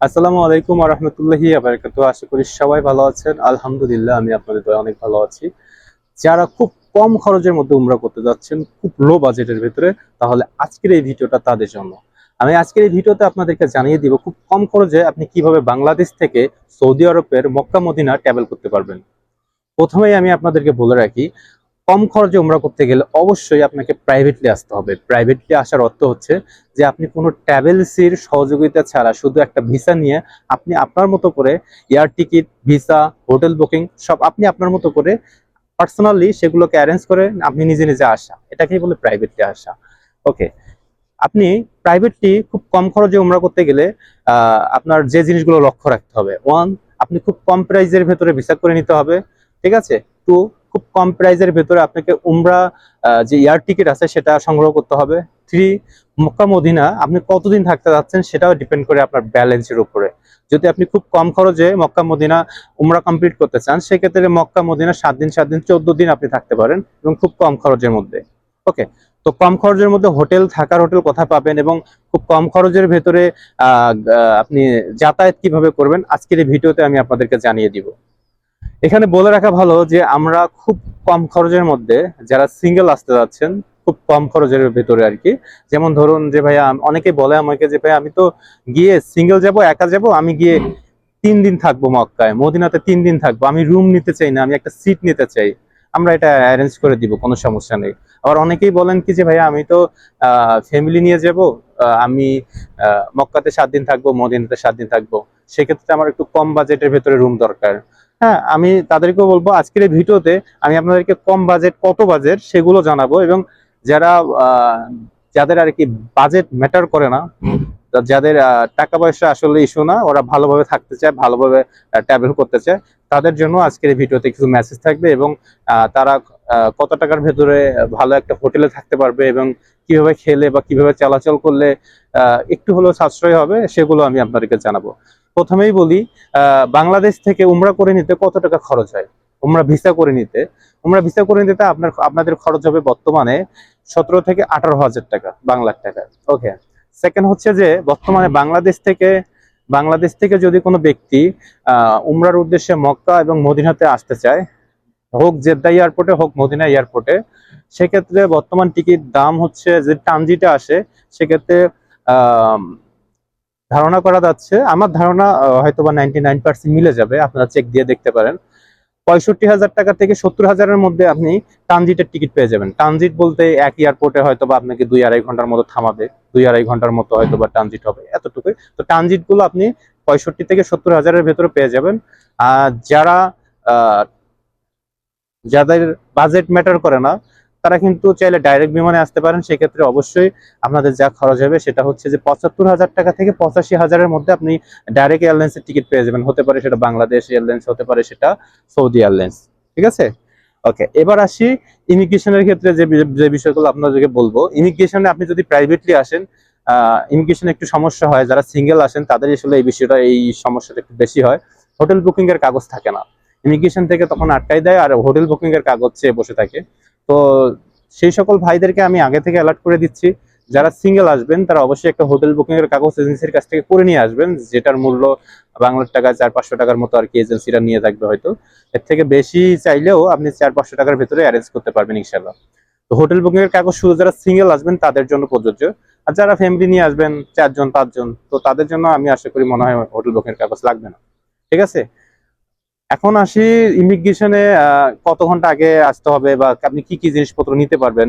আসসালামু আলাইকুম রহমতুল্লাহি আবরকাত আশা করি সবাই ভালো আছেন। আলহামদুলিল্লাহ, আমি আপনাদের দয়া অনেক ভালো আছি। যারা খুব কম খরচের মধ্যে উমরা করতে যাচ্ছেন, খুব লো বাজেটের ভিতরে, তাহলে আজকের এই ভিডিওটা তাদের জন্য। আমি আজকের এই ভিডিওতে আপনাদেরকে জানিয়ে দিব, খুব কম খরচে আপনি কীভাবে বাংলাদেশ থেকে সৌদি আরবের মক্কা মদিনা ট্রাভেল করতে পারবেন। প্রথমেই আমি আপনাদেরকে বলে রাখি কম খরচে উমরা করতে গেলে অবশ্যই আপনাকে প্রাইভেটলি আসতে হবে। প্রাইভেটলি আসার অর্থ হচ্ছে যে আপনি কোনো ট্রাভেলসির সহযোগিতা ছাড়া শুধু একটা ভিসা নিয়ে আপনি আপনার মতো করে air ticket visa hotel booking সব আপনি আপনার মতো করে পার্সোনালি সেগুলোকে অ্যারেঞ্জ করে আপনি নিজে নিজে আসা। এটাকেই বলে প্রাইভেটলি আসা। ওকে আপনি প্রাইভেটলি খুব কম খরচে উমরা করতে গেলে আপনার যে জিনিসগুলো লক্ষ্য রাখতে হবে। ওয়ান আপনি খুব কম প্রাইজের ভেতরে ভিসা করে নিতে হবে। ঠিক আছে? টু কম প্রাইজের ভেতরে আপনাকে উমরা যে এয়ার টিকিট আছে সেটা সংগ্রহ করতে হবে। থ্রি, মক্কা মদিনা, আপনি কতদিন থাকতে যাচ্ছেন সেটাও ডিপেন্ড করে আপনার ব্যালেন্সের উপরে। যদি আপনি খুব কম খরচে মক্কা মদিনা উমরা কমপ্লিট করতে চান, সেক্ষেত্রে মক্কা মদিনা সাত দিন সাত দিন, চোদ্দ দিন আপনি থাকতে পারেন এবং খুব কম খরচের মধ্যে। ওকে তো কম খরচের মধ্যে হোটেল, থাকার হোটেল কোথায় পাবেন এবং খুব কম খরচের ভেতরে আপনি যাতায়াত কীভাবে করবেন, আজকের এই ভিডিওতে আমি আপনাদেরকে জানিয়ে দিব। এখানে বলে রাখা ভালো যে আমরা খুব কম খরচের মধ্যে যারা সিঙ্গেল আসতে যাচ্ছেন, খুব কম খরচের ভেতরে আর কি। যেমন ধরুন যে ভাইয়া অনেকে বলে আমাকে যে ভাই আমি তো গিয়ে সিঙ্গেল যাব, একা যাব, আমি গিয়ে তিন দিন থাকব মক্কায়, মদিনাতে তিন দিন থাকব, আমি রুম নিতে চাই না, আমি একটা সিট নিতে চাই। আমরা এটা অ্যারেঞ্জ করে দিব, কোনো সমস্যা নেই। আবার অনেকেই বলেন কি যে, ভাইয়া, আমি তো ফ্যামিলি নিয়ে যাব আমি মক্কাতে সাত দিন থাকব, মদিনাতে সাত দিন থাকব। সেক্ষেত্রে আমার একটু কম বাজেটের ভেতরে রুম দরকার। হ্যাঁ আমি তাদেরকেও বলব, আজকের এই ভিডিওতে আমি আপনাদেরকে কম বাজেট কত বাজেট সেগুলো জানাব এবং যারা যাদের আর কি বাজেট ম্যাটার করে না, যাদের টাকা পয়সা আসলে ইস্যু না, ওরা ভালোভাবে থাকতে চায়, ভালোভাবে ট্রাভেল করতে চায়, তাদের জন্য আজকের এই ভিডিওতে কিছু মেসেজ থাকবে এবং তারা কত টাকার ভেতরে ভালো একটা হোটেলে থাকতে পারবে এবং কীভাবে খেলে বা কীভাবে চলাচল করলে একটু হলেও সাশ্রয় হবে, সেগুলো আমি আপনাদেরকে জানাব। প্রথমেই বলি বাংলাদেশ থেকে উমরা করে নিতে কত টাকা খরচ হয়? উমরা ভিসা করে নিতে। উমরা ভিসা করে নিতে আপনার, আপনাদের খরচ হবে বর্তমানে সতেরো থেকে আঠারো হাজার টাকা, বাংলার টাকা। ওকে সেকেন্ড হচ্ছে যে, বর্তমানে বাংলাদেশ থেকে বাংলাদেশ থেকে যদি কোনো ব্যক্তি, আহ, উমরার উদ্দেশ্যে মক্কা এবং মদিনাতে আসতে চায়, হোক জেদ্দা এয়ারপোর্টে, হোক মদিনা এয়ারপোর্টে, সেক্ষেত্রে বর্তমান টিকিট দাম হচ্ছে যে ট্রানজিটে আসে, সেক্ষেত্রে ধারণা করা যাচ্ছে, আমার ধারণা হয়তো বা নাইনটি নাইন পার্সেন্ট মিলে যাবে, আপনারা চেক দিয়ে দেখতে পারেন। পঁয়ষট্টি হাজার টাকা থেকে সত্তর হাজারের মধ্যে আপনি ট্রানজিটের টিকিট পেয়ে যাবেন। ট্রানজিট বলতে এক এয়ারপোর্টে হয়তো বা আপনাকে দুই আড়াই ঘণ্টার মতো থামাবে, দুই আড়াই ঘণ্টার মতো হয়তো বা ট্রানজিট হবে, এতটুকুই। তো ট্রানজিটগুলো আপনি পঁয়ষট্টি থেকে সত্তর হাজারের ভেতরে পেয়ে যাবেন। আর যারা যাদের বাজেট ম্যাটার করে না তারা কিন্তু চাইলে ডাইরেক্ট বিমানে আসতে পারেন। সেক্ষেত্রে অবশ্যই আপনাদের যা খরচ হবে সেটা হচ্ছে যে পঁচাত্তর হাজার টাকা থেকে পঁচাশি হাজারের মধ্যে আপনি ডাইরেক্ট এয়ারলাইন্সের টিকিট পেয়ে যাবেন। হতে পারে সেটা বাংলাদেশ এয়ারলাইন্স হতে পারে সেটা সৌদি এয়ারলাইন্স ঠিক আছে? ওকে এবার আসি ইমিগ্রেশনের ক্ষেত্রে যে যে বিষয়গুলো আপনাদেরকে বলব। ইমিগ্রেশনে আপনি যদি প্রাইভেটলি আসেন ইমিগ্রেশনে একটু সমস্যা হয়। যারা সিঙ্গেল আসেন তাদের আসলে এই বিষয়টা, এই সমস্যাটা একটু বেশি হয়। হোটেল বুকিং এর কাগজ থাকে না। ইমিগ্রেশন থেকে তখন আটকাই দেয় আর হোটেল বুকিং এর কাগজ চেয়ে বসে থাকে। তো সেই সকল ভাইদেরকে আমি আগে থেকে অ্যালার্ট করে দিচ্ছি। যারা সিঙ্গেল আসবেন, তারা অবশ্যই একটা হোটেল বুকিং এর কাগজ এজেন্সির কাছ থেকে করে নিয়ে আসবেন, যেটার মূল্য বাংলার টাকা চার পাঁচশো টাকার মতো আর কি এজেন্সিরা নিয়ে থাকবে হয়তো। এর থেকে বেশি চাইলেও আপনি চার পাঁচশো টাকার ভেতরে অ্যারেঞ্জ করতে পারবেন ইনশাল্লাহ তো হোটেল বুকিং এর কাগজ শুধু যারা সিঙ্গেল আসবেন, তাদের জন্য প্রযোজ্য। আর যারা ফ্যামিলি নিয়ে আসবেন, চারজন, পাঁচজন, তো তাদের জন্য আমি আশা করি মনে হয় হোটেল বুকিং এর কাগজ লাগবে না। ঠিক আছে? এখন আসি ইমিগ্রেশনে কত ঘণ্টা আগে আসতে হবে বা আপনি কি কি জিনিসপত্র নিতে পারবেন?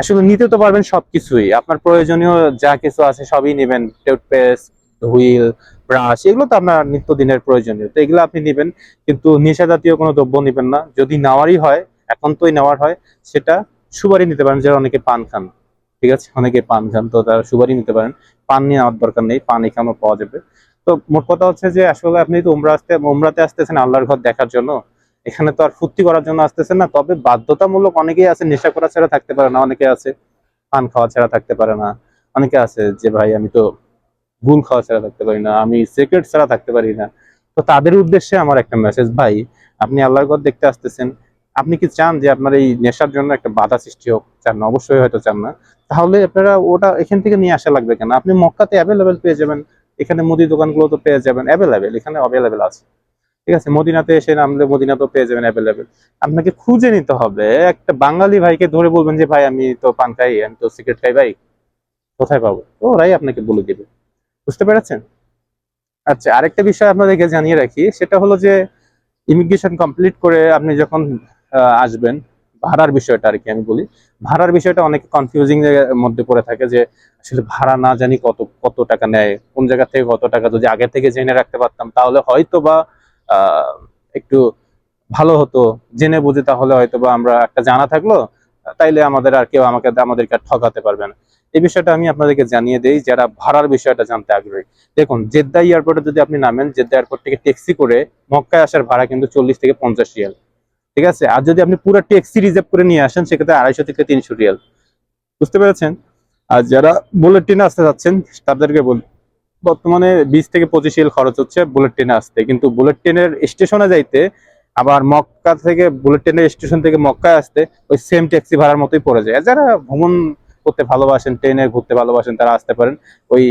আসলে নিতে তো পারবেন সবকিছুই। আপনার প্রয়োজনীয় যা কিছু আছে সবই নেবেন। টুথপেস্ট হুইল ব্রাশ এগুলো তো আপনার নিত্যদিনের প্রয়োজনীয়। তো এগুলো আপনি নেবেন, কিন্তু নেশা জাতীয় কোনো দ্রব্য নেবেন না। যদি নেওয়ারই হয়, এখন তোই নেওয়ার হয়, সেটা সুপারি নিতে পারেন, যারা অনেকে পান খান। ঠিক আছে? অনেকে পান খান, তো তারা সুপারি নিতে পারেন। পান নিয়ে নেওয়ার দরকার নেই, পান এখানেও পাওয়া যাবে। তো মোট কথা হচ্ছে যে আসলে আপনি তো উমরা আসতে উমরাতে আসতেছেন আল্লাহর ঘর দেখার জন্য। এখানে তো আর ফুর্তি করার জন্য আসতেছেন না, তবে বাধ্যতামূলক অনেকেই আছে, নেশা করা ছাড়া থাকতে পারে না, অনেকে আছে, পান খাওয়া ছাড়া থাকতে পারে না। অনেকে আছে যে, ভাই, আমি তো গুল খাওয়া ছাড়া থাকতে পারি না, আমি সিগারেট ছাড়া থাকতে পারি না। তো তাদের উদ্দেশ্যে আমার একটা মেসেজ ভাই, আপনি আল্লাহর ঘর দেখতে আসতেছেন। আপনি কি চান যে আপনার এই নেশার জন্য একটা বাধা সৃষ্টি হোক? চান না, অবশ্যই হয়তো চান না। তাহলে আপনারা ওটা এখান থেকে নিয়ে আসা লাগবে কেন? আপনি মক্কাতে অ্যাভেলেবেল পেয়ে যাবেন। এখানে মুদি দোকানগুলো তো পেয়ে যাবেন অ্যাভেলেবেল এখানে অ্যাভেলেবেল আছে। ঠিক আছে? মদিনাতে এসে নামলে মদিনাতেও পেয়ে যাবেন অ্যাভেলেবেল আপনাকে খুঁজে নিতে হবে। একটা বাঙালি ভাইকে ধরে বলবেন যে, ভাই, আমি তো পান খাই, আমি তো সিগারেট খাই, ভাই, কোথায় পাবো? তো ওরাই আপনাকে বলে দিবে। বুঝতে পেরেছেন? আচ্ছা আরেকটা বিষয় আপনাদেরকে জানিয়ে রাখি, সেটা হলো যে ইমিগ্রেশন কমপ্লিট করে আপনি যখন আসবেন ভাড়ার বিষয়টা আর কি আমি বলি। ভাড়ার বিষয়টা অনেক কনফিউজিং মধ্যে পড়ে থাকে যে আসলে ভাড়া না জানি কত কত টাকা নেয়, কোন জায়গা থেকে কত টাকা, যদি আগে থেকে জেনে রাখতে পারতাম তাহলে হয়তো বা একটু ভালো হতো। জেনে বুঝে তাহলে হয়তো বা আমরা একটা জানা থাকল, তাইলে আমাদের আর কেউ আমাকে, আমাদেরকে আর ঠকাতে পারবে না। এই বিষয়টা আমি আপনাদেরকে জানিয়ে দিই, যারা ভাড়ার বিষয়টা জানতে আগ্রহী। দেখুন, জেদ্দা এয়ারপোর্টে যদি আপনি নামেন, জেদ্দা এয়ারপোর্ট থেকে ট্যাক্সি করে মক্কায় আসার ভাড়া কিন্তু চল্লিশ থেকে পঞ্চাশ রিয়াল। ঠিক আছে? আর যদি আপনি পুরো ট্যাক্সি রিজার্ভ করে নিয়ে আসেন, সেক্ষেত্রে আড়াইশো থেকে তিনশো রিয়াল বুঝতে পেরেছেন? আর যারা বুলেট ট্রেনে আসতে যাচ্ছেন তাদেরকে বল বর্তমানে বিশ থেকে পঁচিশ রিয়াল খরচ হচ্ছে বুলেট ট্রেনে আসতে। কিন্তু বুলেট ট্রেনের স্টেশনে যাইতে, আবার মক্কা থেকে বুলেট ট্রেনের স্টেশন থেকে মক্কায় আসতে, ওই সেম ট্যাক্সি ভাড়ার মতোই পড়ে যায়। যারা ভ্রমণ করতে ভালোবাসেন ট্রেনে ঘুরতে ভালোবাসেন, তারা আসতে পারেন। ওই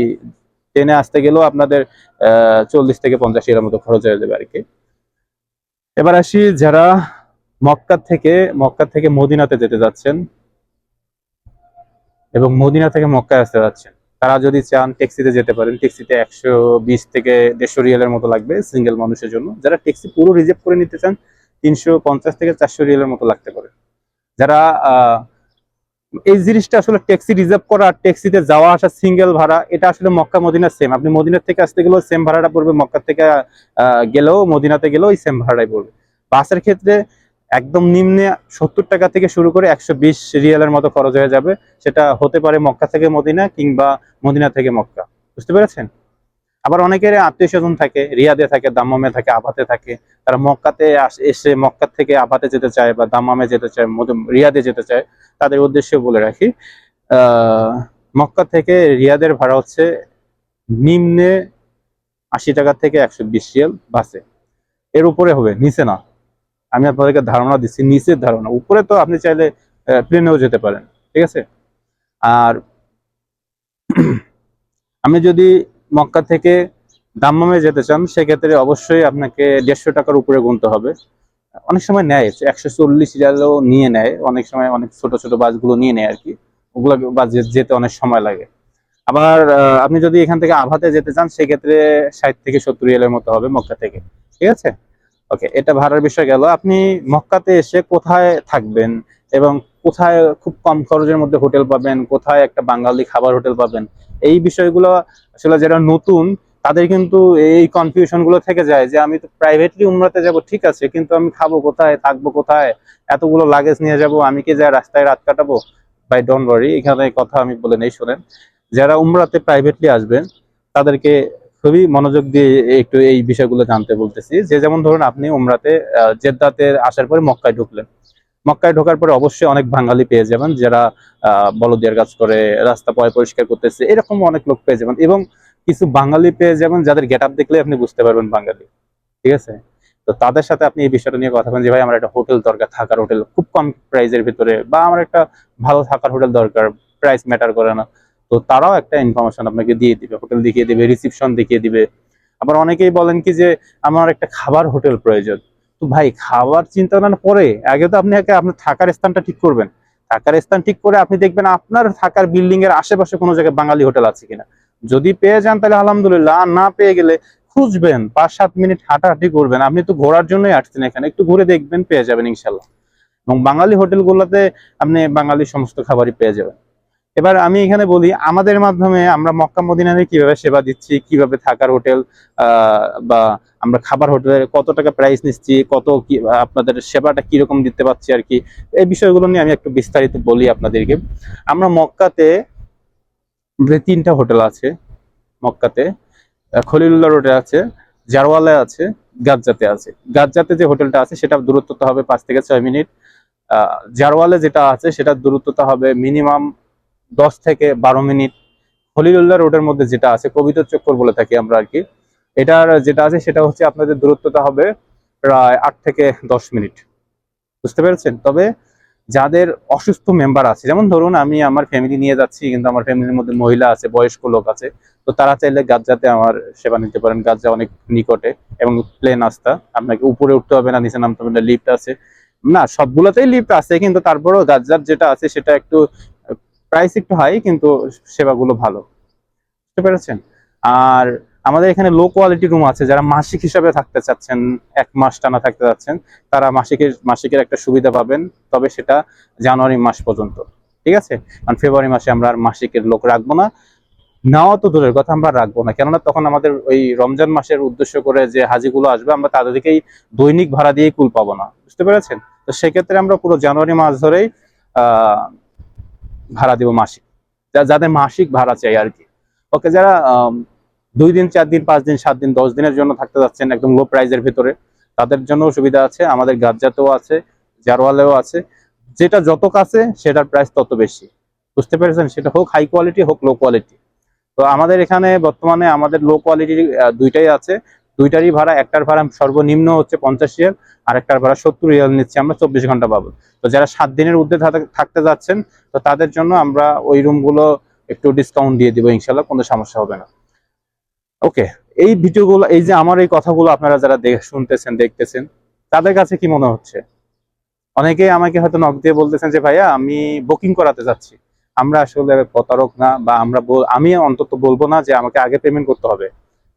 ট্রেনে আসতে গেলেও আপনাদের, আহ, চল্লিশ থেকে পঞ্চাশ এর মতো খরচ হয়ে যাবে আর কি। এবার আসি যারা মক্কা থেকে মক্কা থেকে মদিনাতে যেতে যাচ্ছেন এবং মদিনা থেকে মক্কায় আসতে যাচ্ছেন। তারা যদি চান ট্যাক্সিতে যেতে পারেন, ট্যাক্সিতে একশো বিশ থেকে দেড়শো রিয়ালের মতো লাগবে সিঙ্গেল মানুষের জন্য। যারা ট্যাক্সি পুরো রিজার্ভ করে নিতে চান, তিনশো পঞ্চাশ থেকে চারশো রিয়ালের মতো লাগতে পারে। যারা এই জিনিসটা আসলে ট্যাক্সি রিজার্ভ করা আর ট্যাক্সিতে যাওয়া আসা সিঙ্গেল ভাড়া, এটা আসলে মক্কা মদিনার সেম আপনি মদিনার থেকে আসতে গেলেও সেম ভাড়াটা পড়বে, মক্কা থেকে গেলেও, মদিনাতে গেলেও ওই সেম ভাড়াটাই পড়বে। বাসের ক্ষেত্রে একদম নিম্নে সত্তর টাকা থেকে শুরু করে একশো বিশ রিয়ালের মতো খরচ হয়ে যাবে। সেটা হতে পারে মক্কা থেকে মদিনা কিংবা মদিনা থেকে মক্কা। বুঝতে পেরেছেন? আবার অনেকের আত্মীয় স্বজন থাকে, রিয়াদে থাকে, দাম্মামে থাকে, আবাতে থাকে। তারা মক্কাতে এসে মক্কা থেকে আবাতে যেতে চায় বা দাম্মামে যেতে চায় রিয়াদে যেতে চায়। তাদের উদ্দেশ্যে বলে রাখি মক্কা থেকে রিয়াদের ভাড়া হচ্ছে নিম্নে আশি টাকা থেকে একশো বিশ রিয়াল বাসে। এর উপরে হবে, নিচে না। আমি আপনাদেরকে ধারণা দিচ্ছি, নিচের ধারণা। উপরে তো আপনি চাইলে প্লেনেও যেতে পারেন, ঠিক আছে? আর আমি যদি মক্কা থেকে দাম্মামে যেতে চান, সেক্ষেত্রে অবশ্যই আপনাকে দেড়শো টাকার উপরে গুনতে হবে। অনেক সময় নেয়, একশো চল্লিশ রিয়ালও নিয়ে নেয়, অনেক সময় অনেক ছোট ছোট বাসগুলো নিয়ে নেয় আর কি। ওগুলো বাস যেতে অনেক সময় লাগে। আবার আপনি যদি এখান থেকে আভাতে যেতে চান, সেক্ষেত্রে ষাট থেকে সত্তর রিয়ালের মতো হবে মক্কা থেকে, ঠিক আছে? ওকে এটা ভাড়ার বিষয় গেল। আপনি মক্কাতে এসে কোথায় থাকবেন এবং কোথায় খুব কম খরচের মধ্যে হোটেল পাবেন, কোথায় একটা বাঙালি খাবার হোটেল পাবেন, এই বিষয়গুলো আসলে যারা নতুন, তাদের কিন্তু এই কনফিউশনগুলো থেকে যায় যে আমি তো প্রাইভেটলি উমরাতে যাব, ঠিক আছে, কিন্তু আমি খাব কোথায়, থাকব কোথায়, এতগুলো লাগেজ নিয়ে যাব, আমি কি যা রাস্তায় রাত কাটাবো? বাই ডোন্ট ওয়ারি এখানে কথা আমি বলে নেই, শোনেন। যারা উমরাতে প্রাইভেটলি আসবেন, তাদেরকে খুবই মনোযোগ দিয়ে একটু এই বিষয়গুলো জানতে বলতেছি। যে যেমন ধরুন আপনি উমরাতে জেদ্দাতে আসার পরে মক্কায় ঢুকলেন। মক্কায় ঢোকার পরে অবশ্যই অনেক বাঙালি পেয়ে যাবেন, যারা বলদিয়ার কাজ করে, রাস্তা পয় পরিষ্কার করতেছে, এরকম অনেক লোক পেয়ে যাবেন এবং কিছু বাঙালি পেয়ে যাবেন যাদের গেট আপ দেখলে আপনি বুঝতে পারবেন বাঙালি। ঠিক আছে? তো তাদের সাথে আপনি এই বিষয়টা নিয়ে কথা বলেন যে, ভাই, আমার একটা হোটেল দরকার, থাকার হোটেল, খুব কম প্রাইসের ভিতরে বা আমার একটা ভালো থাকার হোটেল দরকার প্রাইস ম্যাটার করে না। তো তারাও একটা ইনফরমেশন আপনাকে দিয়ে দিবে হোটেল দেখিয়ে দিবে রিসিপশন দেখিয়ে দিবে। আবার অনেকেই বলেন কি যে, আমার একটা খাবার হোটেল প্রয়োজন। তো ভাই, খাবার চিন্তা ভাবনা পরে আগে তো আপনি আগে আপনার থাকার স্থানটা ঠিক করবেন। থাকার স্থান ঠিক করে আপনি দেখবেন আপনার থাকার বিল্ডিং এর আশেপাশে কোনো জায়গায় বাঙালি হোটেল আছে কিনা। যদি পেয়ে যান তাহলে আলহামদুলিল্লাহ, আর না পেয়ে গেলে খুঁজবেন পাঁচ সাত মিনিট হাঁটাহাঁটি করবেন। আপনি তো ঘোরার জন্যই আসছেন এখানে, একটু ঘুরে দেখবেন, পেয়ে যাবেন ইনশাল্লাহ এবং বাঙালি হোটেলগুলোতে আপনি বাঙালি সমস্ত খাবারই পেয়ে যাবেন। এবার আমি এখানে বলি আমাদের মাধ্যমে আমরা মক্কা মদিনারে কীভাবে সেবা দিচ্ছি কীভাবে থাকার হোটেল বা আমরা খাবার হোটেলে কত টাকা প্রাইস নিচ্ছি কত কি আপনাদের সেবাটা কীরকম দিতে পারছি আর কি এই বিষয়গুলো নিয়ে আমি একটু বিস্তারিত বলি আপনাদেরকে। আমরা মক্কাতে তিনটা হোটেল আছে মক্কাতে খলিলুল্লাহ রোডে আছে জারওয়ালে আছে গাজ্জাতে আছে। গাজ্জাতে যে হোটেলটা আছে সেটা দূরত্বটা হবে পাঁচ থেকে ছয় মিনিট। আহ, জারওয়ালে যেটা আছে সেটার দূরত্বটা হবে মিনিমাম দশ থেকে বারো মিনিট খলিলুল্লাহ রোডের মধ্যে যেটা আছে, কবিতা চক্কর বলে থাকি আমরা আর কি। এটার যেটা আছে সেটা হচ্ছে আপনাদের দূরত্বটা হবে প্রায় আট থেকে দশ মিনিট। বুঝতে পেরেছেন? তবে যাদের অসুস্থ মেম্বার আছে, যেমন ধরুন আমি আমার ফ্যামিলি নিয়ে যাচ্ছি, কিন্তু আমার ফ্যামিলির মধ্যে মহিলা আছে, বয়স্ক লোক আছে, তো তারা চাইলে গাজ্জাতে আমার সেবা নিতে পারেন। গাজ্জা অনেক নিকটে এবং প্লেন আস্তা আপনাকে উপরে উঠতে হবে না, নিচে নামতে হবে না লিফট আছে। না, সবগুলোতেই লিফট আছে, কিন্তু তারপরেও গাজ্জার যেটা আছে সেটা একটু প্রাইস একটু হাই কিন্তু সেবাগুলো ভালো। বুঝতে পেরেছেন? আর আমাদের এখানে লো কোয়ালিটি রুম আছে, যারা মাসিক হিসাবে থাকতে চাচ্ছেন, এক মাস টানা থাকতে চাচ্ছেন, তারা মাসিকের মাসিকের একটা সুবিধা পাবেন, তবে সেটা জানুয়ারি মাস পর্যন্ত। ঠিক আছে? কারণ ফেব্রুয়ারি মাসে আমরা আর মাসিকের লোক রাখব না। নেওয়া তো দূরের কথা, আমরা রাখব না। কেননা তখন আমাদের ওই রমজান মাসের উদ্দেশ্য করে যে হাজিগুলো আসবে, আমরা তাদেরকেই দৈনিক ভাড়া দিয়ে কুল পাবো না। বুঝতে পেরেছেন? তো সেক্ষেত্রে আমরা পুরো জানুয়ারি মাস ধরেই ভাড়া দিব মাসিক। যাদের মাসিক ভাড়া চাই আর কি। ওকে, যারা দুই দিন, চার দিন, পাঁচ দিন, সাত দিন, দশ দিনের জন্য থাকতে যাচ্ছেন একদম লো প্রাইজের ভিতরে, তাদের জন্য সুবিধা আছে, আমাদের গাজ্জাতেও আছে, জারওয়ালেও আছে। যেটা যত কাছে, সেটার প্রাইস তত বেশি। বুঝতে পেরেছেন? সেটা হোক হাই কোয়ালিটি হোক লো কোয়ালিটি তো আমাদের এখানে বর্তমানে আমাদের লো কোয়ালিটি দুইটাই আছে। দুইটারই ভাড়া, একটার ভাড়া সর্বনিম্ন হচ্ছে পঞ্চাশ রিয়াল আর একটার ভাড়া সত্তর রিয়াল নিচ্ছি আমরা চব্বিশ ঘণ্টা পাবো তো যারা সাত দিনের উদ্যোগ থাকতে যাচ্ছেন, তো তাদের জন্য আমরা ওই রুমগুলো একটু ডিসকাউন্ট দিয়ে দিব ইনশাল্লাহ কোনো সমস্যা হবে না। ওকে, এই ভিডিওগুলো, এই যে আমার এই কথাগুলো আপনারা যারা শুনতেছেন, দেখতেছেন, তাদের কাছে কি মনে হচ্ছে? অনেকে আমাকে হয়তো নক দিয়ে বলতেছেন যে, ভাইয়া, আমি বুকিং করাতে যাচ্ছি। আমরা আসলে প্রতারক না বা আমরা আমি অন্তত বলব না যে আমাকে আগে পেমেন্ট করতে হবে।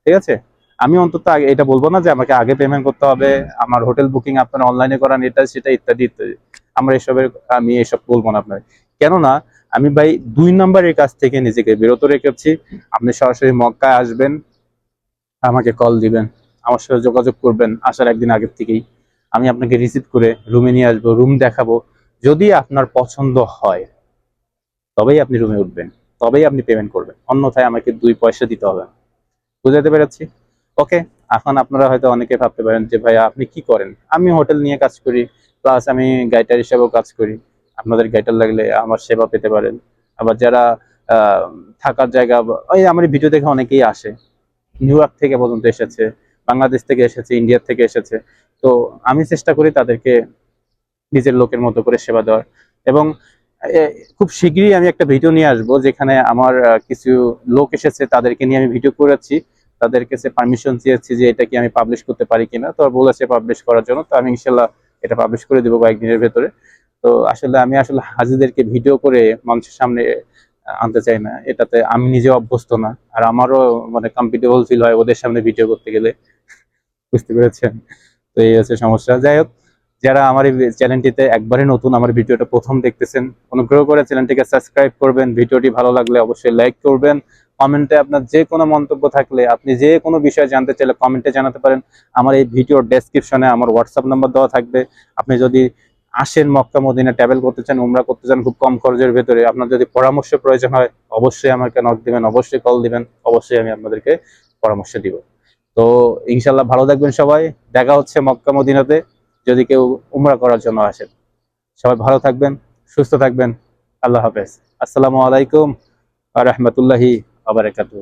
ঠিক আছে? আমি অন্তত আগে এটা বলব না যে আমাকে আগে পেমেন্ট করতে হবে আমার হোটেল বুকিং আপনারা অনলাইনে করান এটা সেটা ইত্যাদি ইত্যাদি। আমরা এসবের আমি এসব বলব না আপনার কেননা আমি ভাই দুই নম্বরের কাছ থেকে নিজেকে বিরত রেখেছি। আপনি সরাসরি মক্কায় আসবেন আমাকে কল দিবেন আমার সাথে যোগাযোগ করবেন আসার একদিন আগের থেকেই। আমি আপনাকে রিসিভ করে রুমে নিয়ে আসব রুম দেখাবো। যদি আপনার পছন্দ হয় তবেই আপনি রুমে উঠবেন তবেই আপনি পেমেন্ট করবেন। অন্যথায় আমাকে দুই পয়সা দিতে হবে। বুঝাতে পেরেছি? ওকে এখন আপনারা হয়তো অনেকে ভাবতে পারেন যে, ভাইয়া, আপনি কি করেন? আমি হোটেল নিয়ে কাজ করি প্লাস আমি গাইটার হিসেবেও কাজ করি। আপনাদের গাইটার লাগলে আমার সেবা পেতে পারেন। আবার যারা থাকার জায়গা, ওই আমার ভিডিও দেখে অনেকেই আসে। নিউ ইয়র্ক থেকে পর্যন্ত এসেছে বাংলাদেশ থেকে এসেছে ইন্ডিয়া থেকে এসেছে। তো আমি চেষ্টা করি তাদেরকে নিজের লোকের মতো করে সেবা দেওয়ার। এবং খুব শীঘ্রই আমি একটা ভিডিও নিয়ে আসব, যেখানে আমার কিছু লোক এসেছে, তাদেরকে নিয়ে আমি ভিডিও করেছি। তাদের কাছে পারমিশন চেয়েছি যে এটা কি আমি পাবলিশ করতে পারি কিনা। তো বলেছে পাবলিশ করার জন্য। তো আমি ইনশাল্লাহ এটা পাবলিশ করে দেবো কয়েকদিনের ভেতরে। তো আসলে আমি আসলে হাজিদেরকে ভিডিও করে মানুষের সামনে আনতে চাই না। এটাতে আমি নিজে অভ্যস্ত না। আর আমারও মানে কমফিটেবল ফিল হয় ওদের সামনে ভিডিও করতে গেলে। বুঝতে পেরেছেন? তো এই হচ্ছে সমস্যা। যাই হোক যারা আমার এই চ্যানেলটিতে একবারে নতুন, আমার ভিডিওটা প্রথম দেখতেছেন, অনুগ্রহ করে চ্যানেলটিকে সাবস্ক্রাইব করবেন। ভিডিওটি ভালো লাগলে অবশ্যই লাইক করবেন। কমেন্টে আপনার যে কোনো মন্তব্য থাকলে, আপনি যে কোনো বিষয় জানতে চাইলে কমেন্টে জানাতে পারেন। আমার এই ভিডিওর ডেসক্রিপশনে আমার হোয়াটসঅ্যাপ নাম্বার দেওয়া থাকবে। আপনি যদি আসেন মক্কা মদিনা ট্রাভেল করতে চান, উমরা করতে চান খুব কম খরচের ভেতরে, আপনার যদি পরামর্শ প্রয়োজন হয়, অবশ্যই আমাকে নক দিবেন, অবশ্যই কল দিবেন, অবশ্যই আমি আপনাদেরকে পরামর্শ দিব। তো ইনশাল্লাহ ভালো থাকবেন সবাই। দেখা হচ্ছে মক্কা, মদিনাতে। যদি কেউ উমরা করার জন্য আসেন সবাই ভালো থাকবেন, সুস্থ থাকবেন। আল্লাহ হাফেজ। আসসালামু আলাইকুম আ রহমতুল্লাহি আবরাকাতুহ